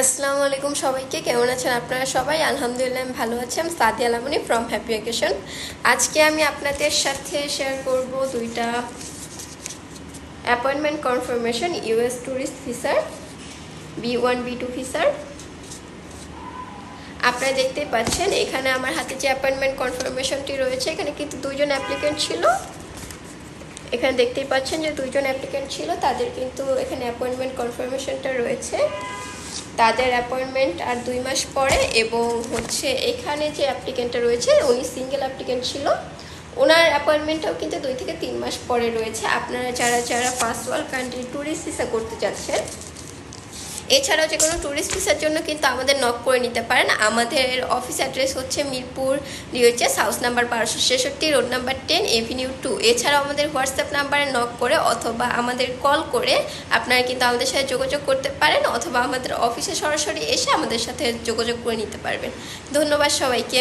আসসালামু আলাইকুম সবাইকে, কেমন আছেন আপনারা সবাই? আলহামদুলিল্লাহ আমি ভালো আছি, আমি Sadia Alamoni from happy vacation আজকে আমি আপনাদের সাথে শেয়ার করব দুইটা অ্যাপয়েন্টমেন্ট কনফার্মেশন ইউএস ট্যুরিস্ট ভিসার বি ওয়ান বি টু ভিসার আপনারা দেখতেই পাচ্ছেন, এখানে আমার হাতে যে অ্যাপয়েন্টমেন্ট কনফার্মেশনটি রয়েছে, এখানে কিন্তু দুইজন অ্যাপ্লিকেন্ট ছিল। এখানে দেখতেই পাচ্ছেন যে দুইজন অ্যাপ্লিকেন্ট ছিল, তাদের কিন্তু এখানে অ্যাপয়েন্টমেন্ট কনফার্মেশনটা রয়েছে। তাদের অ্যাপয়েন্টমেন্ট আর দুই মাস পরে এবং হচ্ছে এখানে যে অ্যাপ্লিকেন্টটা রয়েছে, উনি সিঙ্গেল অ্যাপ্লিকেন্ট ছিল। ওনার অ্যাপয়েন্টমেন্টটাও কিন্তু দুই থেকে তিন মাস পরে রয়েছে। আপনারা যারা যারা ওয়ার্ল্ড কান্ট্রি ট্যুরিস্ট ভিসা করতে যাচ্ছেন এছাড়াও যে কোনো ট্যুরিস্ট ভিসার জন্য কিন্তু আমাদের নক করে নিতে পারেন। আমাদের অফিস অ্যাড্রেস হচ্ছে মিরপুর ডিওএইচএস হাউস নাম্বার বারোশো ছেষট্টি road number ten avenue two এছাড়াও আমাদের হোয়াটসঅ্যাপ নাম্বারে নক করে অথবা আমাদের কল করে আপনারা কিন্তু আমাদের সাথে যোগাযোগ করতে পারেন অথবা আমাদের অফিসে সরাসরি এসে আমাদের সাথে যোগাযোগ করে নিতে পারবেন। ধন্যবাদ সবাইকে।